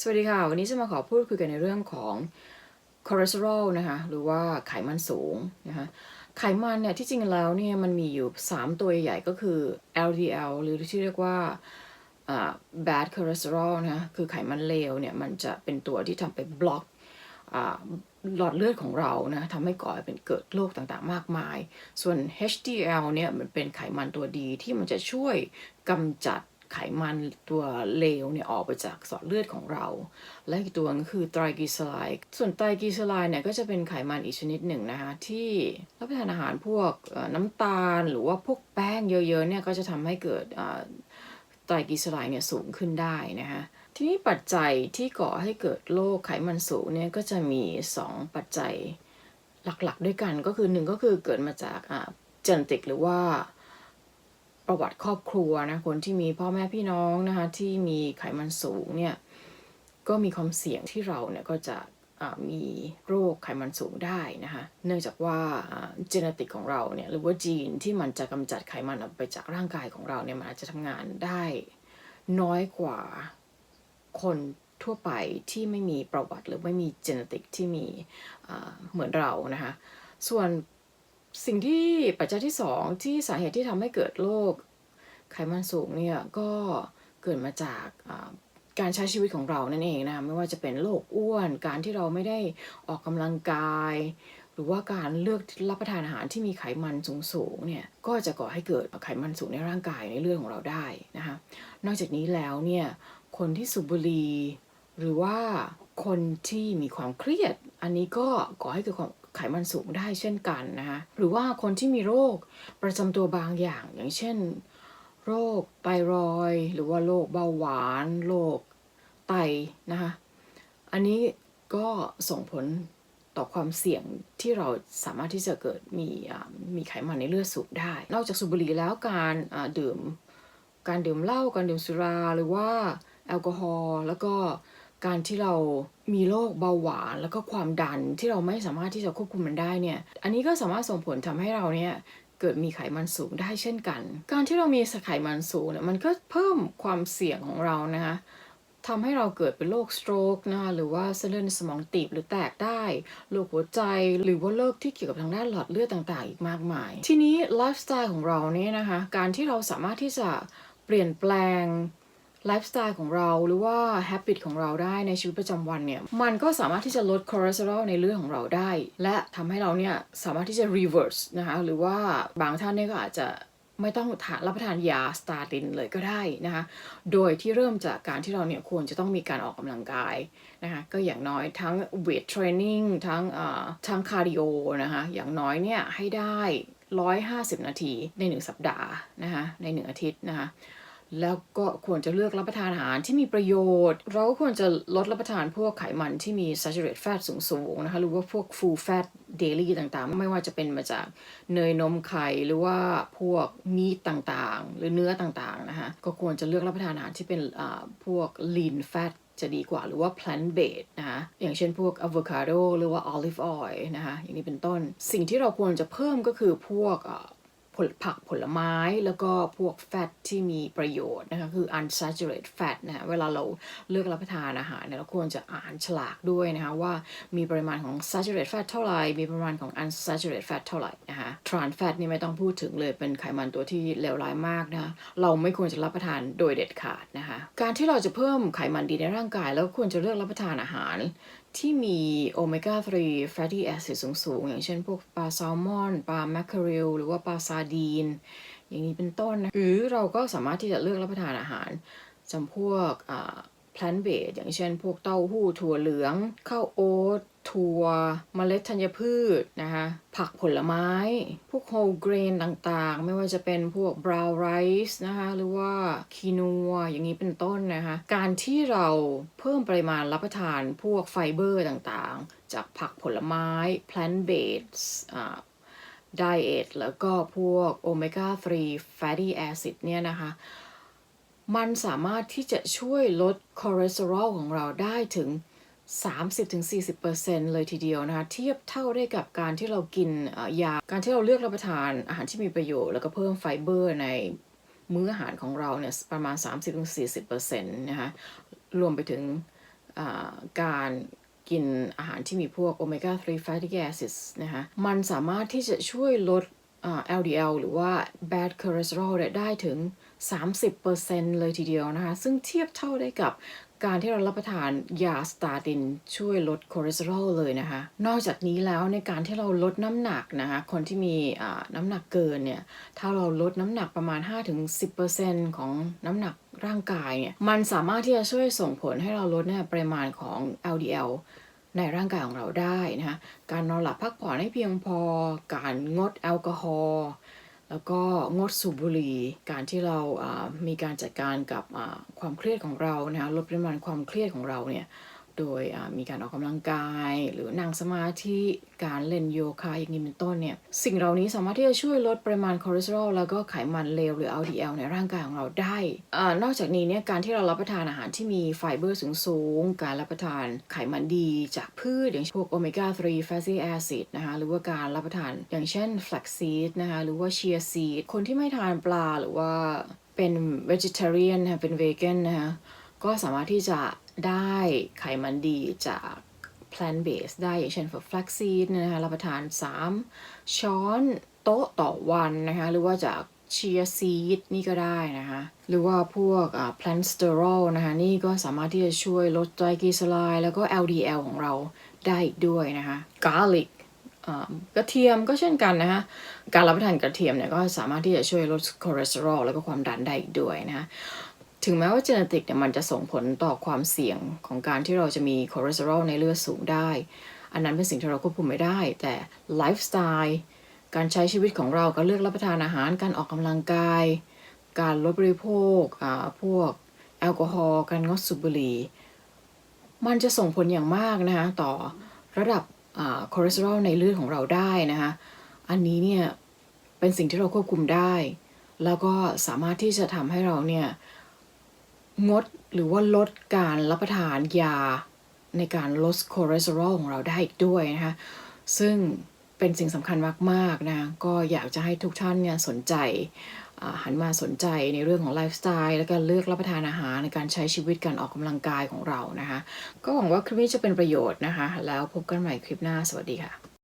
สวัสดีค่ะ วันนี้จะมาขอพูดคุยกันในเรื่องของคอเลสเตอรอลนะคะหรือว่าไขมันสูงนะคะไขมันเนี่ยที่จริงแล้วเนี่ยมันมีอยู่ 3 ตัวใหญ่ก็คือ LDL หรือที่เรียกว่า bad cholesterol นะคะคือไขมันเลวเนี่ยมันจะเป็นตัวที่ทำไปบล็อกหลอดเลือดของเรานะทำให้ก่อเป็นเกิดโรคต่างๆ มากมาย ส่วน HDL เนี่ยมันเป็นไขมันตัวดีที่มันจะช่วยกำจัด ไขมันตัวเลวเนี่ยออกไปจากสอดเลือดของเรา และอีกตัวนึงคือไตรกลีเซอไรด์ส่วนไตรกลีเซอไรด์เนี่ยก็จะเป็นไขมันอีกชนิดหนึ่งนะคะที่รับประทานอาหารพวกน้ำตาล หรือว่าพวกแป้งเยอะๆเนี่ยก็จะทำให้เกิดไตรกลีเซอไรด์เนี่ยสูงขึ้นได้นะคะทีนี้ปัจจัยที่ก่อให้เกิดโรคไขมันสูงเนี่ยก็จะมี 2 ปัจจัยหลักๆ ด้วยกันก็คือหนึ่งก็คือเกิดมาจากเจนติกหรือว่า ประวัติครอบครัวนะคนที่มีพ่อแม่พี่น้องนะคะที่มีไขมันสูงเนี่ยก็มีความเสี่ยงที่เราเนี่ยก็จะมีโรคไขมันสูงได้นะคะเนื่องจากว่าเจเนติกของเราเนี่ยหรือว่าจีนที่มันจะกำจัดไขมันออกไปจากร่างกายของเราเนี่ยมันอาจจะทำงานได้น้อยกว่าคนทั่วไปที่ไม่มีประวัติหรือไม่มีเจเนติกที่มีเหมือนเรานะคะส่วน สิ่งที่ปัจจัยที่สองที่สาเหตุที่ทำให้เกิดโรคไขมันสูงเนี่ยก็เกิดมาจากการใช้ชีวิตของเรานั่นเองนะคะไม่ว่าจะเป็นโรคอ้วน การที่เราไม่ได้ออกกำลังกาย หรือว่าการเลือกรับประทานอาหารที่มีไขมันสูงๆเนี่ยก็จะก่อให้เกิดไขมันสูงในร่างกายในเลือดของเราได้นะคะนอกจากนี้แล้วเนี่ยคนที่สูบบุหรี่หรือว่าคนที่มีความเครียด อันนี้ก็ก่อให้เกิดความ ไขมันสูงได้เช่นกันนะคะหรือว่าคนที่มีโรคประจำตัวบางอย่าง อย่างเช่น โรคไตรอยหรือว่าโรคเบาหวานโรคไตนะคะอันนี้ก็ส่งผลต่อความเสี่ยงที่เราสามารถที่จะเกิดมีมีไขมันในเลือดสูงได้ นอกจากสูบบุหรี่แล้วการดื่ม การดื่มเหล้าการดื่มสุราหรือว่าแอลกอฮอล์แล้วก็ การที่เรามีโรคเบาหวานแล้วก็ความดันที่เราไม่สามารถที่จะควบคุมมันได้เนี่ย อันนี้ก็สามารถส่งผลทำให้เราเนี่ยเกิดมีไขมันสูงได้เช่นกัน การที่เรามีไขมันสูงเนี่ยมันก็เพิ่มความเสี่ยงของเรานะคะทำให้เราเกิดเป็นโรคสโตรกนะคะหรือว่าเส้นเลือดในสมองตีบหรือแตกได้โรคหัวใจหรือว่าโรคที่เกี่ยวกับทางด้านหลอดเลือดต่างๆ อีกมากมาย ทีนี้ไลฟ์สไตล์ของเราเนี่ยนะคะ การที่เราสามารถที่จะเปลี่ยนแปลง ไลฟ์สไตล์ของเราหรือว่า habit ของเราได้ในชีวิตประจำวันเนี่ย มันก็สามารถที่จะลดคอเลสเตอรอลในเลือดของเราได้ และทำให้เราเนี่ยสามารถที่จะ reverse นะคะหรือว่าบางท่านเนี่ยก็อาจจะไม่ต้องทานรับประทานยาสตาตินเลยก็ได้นะคะ โดยที่เริ่มจากการที่เราเนี่ยควรจะต้องมีการออกกำลังกายนะคะ ก็อย่างน้อยทั้ง weight training ทั้งอ่าทั้งคาร์ดิโอนะคะ อย่างน้อยเนี่ยให้ได้ 150 นาทีใน 1 สัปดาห์นะคะ ใน 1 อาทิตย์นะคะ แล้วก็ควรจะเลือกรับประทานอาหารที่มีประโยชน์ เราก็ควรจะลดรับประทานพวกไขมันที่มี saturated fat สูงๆนะคะหรือว่าพวก full fat daily ต่างๆ ไม่ว่าจะเป็นมาจากเนยนมไข่หรือว่าพวกมีตต่างๆ หรือเนื้อต่างๆนะคะก็ควรจะเลือกรับประทานอาหารที่เป็นอ่าพวก lean fat จะดีกว่าหรือว่า plant based นะคะอย่างเช่นพวก avocado หรือว่า olive oil นะคะอย่างนี้เป็นต้น สิ่งที่เราควรจะเพิ่มก็คือพวก ผลผักผลไม้แล้วก็พวกแฟตที่มีประโยชน์นะคะคือ unsaturated fat นะะเวลาเราเลือกรับประทานอาหารเนี่ยเราควรจะอ่านฉลากด้วยนะคะว่ามีปริมาณของ saturated fat เท่าไหร่ มีปริมาณของ unsaturated fat เท่าไหร่นะคะ trans fat นี่ไม่ต้องพูดถึงเลยเป็นไขมันตัวที่เลวร้ายมากนะะเราไม่ควรจะรับประทานโดยเด็ดขาดนะคะการที่เราจะเพิ่มไขมันดีในร่างกาย แล้วควรจะเลือกรับประทานอาหาร ที่มีโอเมก้า 3 fatty acid สูงๆ อย่างเช่นพวกปลาแซลมอน ปลาแมคเคอเรล หรือว่าปลาซาดีน อย่างนี้เป็นต้นนะหรือเราก็สามารถที่จะเลือกรับประทานอาหารจำพวก อ่า plant based อย่างเช่น พวกเต้าหู้ถั่วเหลืองข้าวโอ๊ตถั่วเมล็ดธัญพืชนะคะผักผลไม้ พวก whole grain ต่างๆ ไม่ว่าจะเป็นพวก brown rice นะคะหรือว่าคีนัวอย่างนี้เป็นต้นนะคะการที่เราเพิ่มปริมาณรับประทานพวกไฟเบอร์ต่างๆ จากผักผลไม้ plant based ไดเอทแล้วก็พวกโอเมก้า3 fatty acid เนี่ยนะคะ มันสามารถที่จะช่วยลดคอเลสเตอรอลของเราได้ถึง 30-40%เลยทีเดียวนะคะ เทียบเท่าได้กับการที่เรากินยา การที่เราเลือกรับประทานอาหารที่มีประโยชน์ แล้วก็เพิ่มไฟเบอร์ในมื้ออาหารของเราเนี่ยประมาณ 30-40%นะคะรวมไปถึงการกินอาหารที่มีพวกโอเมก้า 3 fatty acids นะคะมันสามารถที่จะช่วยลดอ่า LDL หรือว่า bad cholesterol ได้ถึง 30%เลยทีเดียวนะคะ ซึ่งเทียบเท่าได้กับการที่เรารับประทานยาสตาตินช่วยลดคอเลสเตอรอลเลยนะคะ นอกจากนี้แล้วในการที่เราลดน้ำหนักนะคะ คนที่มีน้ำหนักเกินเนี่ย ถ้าเราลดน้ำหนักประมาณ 5-10%ของน้ำหนักร่างกายเนี่ย มันสามารถที่จะช่วยส่งผลให้เราลดเนี่ยปริมาณของ LDL ในร่างกายของเราได้นะคะ การนอนหลับพักผ่อนให้เพียงพอ การงดแอลกอฮอล์ แล้วก็งดสูบบุหรี่ การที่เรามีการจัดการกับความเครียดของเรานะลดปริมาณความเครียดของเราเนี่ย โดยมีการออกกำลังกาย หรือนั่งสมาธิการเล่นโยคะอย่างนี้เป็นต้นเนี่ยสิ่งเหล่านี้สามารถที่จะช่วยลดปริมาณคอเลสเตอรอลแล้วก็ไขมันเลวหรือ LDL ในร่างกายของเราได้อานอกจากนี้เนี่ยการที่เรารับประทานอาหารที่มีไฟเบอร์สูงสูงๆการรับประทานไขมันดีจากพืชอย่างพวกโอเมก้า 3 fatty acid นะคะหรือว่าการรับประทานอย่างเช่น flaxseed นะคะหรือว่า chia seed คนที่ไม่ทานปลาหรือว่าเป็น vegetarian นะคะเป็น vegan นะคะก็สามารถที่จะ ได้ไขมันดีจาก plant based ได้อย่างเช่น flaxseed นะคะรับประทาน 3 ช้อนโต๊ะต่อวันนะคะหรือว่าจาก chia seed นี่ก็ได้นะคะหรือว่าพวกอ่า plant sterol นะคะนี่ก็สามารถที่จะช่วยลดไตรกลีเซอไรด์แล้วก็ LDL ของเราได้อีกด้วยนะคะ garlic กระเทียมก็เช่นกันนะคะการรับประทานกระเทียมเนี่ยก็สามารถที่จะช่วยลดคอเลสเตอรอลแล้วก็ความดันได้อีกด้วยนะคะ ถึงแม้ว่า genetic เนี่ยมันจะส่งผลต่อความเสี่ยงของการที่เราจะมีคอเลสเตอรอลในเลือดสูงได้ อันนั้นเป็นสิ่งที่เราควบคุมไม่ได้ แต่ไลฟ์สไตล์การใช้ชีวิตของเราการเลือกรับประทานอาหารการออกกำลังกาย การลดบริโภคอ่าพวกแอลกอฮอล์การงดสูบบุหรี่มันจะส่งผลอย่างมากนะคะต่อระดับคอเลสเตอรอลในเลือดของเราได้นะคะอันนี้เนี่ยเป็นสิ่งที่เราควบคุมได้ แล้วก็สามารถที่จะทำให้เราเนี่ย งดหรือว่าลดการรับประทานยาในการลดคอเลสเตอรอลของเราได้อีกด้วยนะคะ ซึ่งเป็นสิ่งสำคัญมากๆนะ ก็อยากจะให้ทุกท่านเนี่ยสนใจหันมาสนใจในเรื่องของไลฟ์สไตล์ และการเลือกรับประทานอาหารในการใช้ชีวิตการออกกำลังกายของเรานะคะ ก็หวังว่าคลิปนี้จะเป็นประโยชน์นะคะ แล้วพบกันใหม่คลิปหน้า สวัสดีค่ะ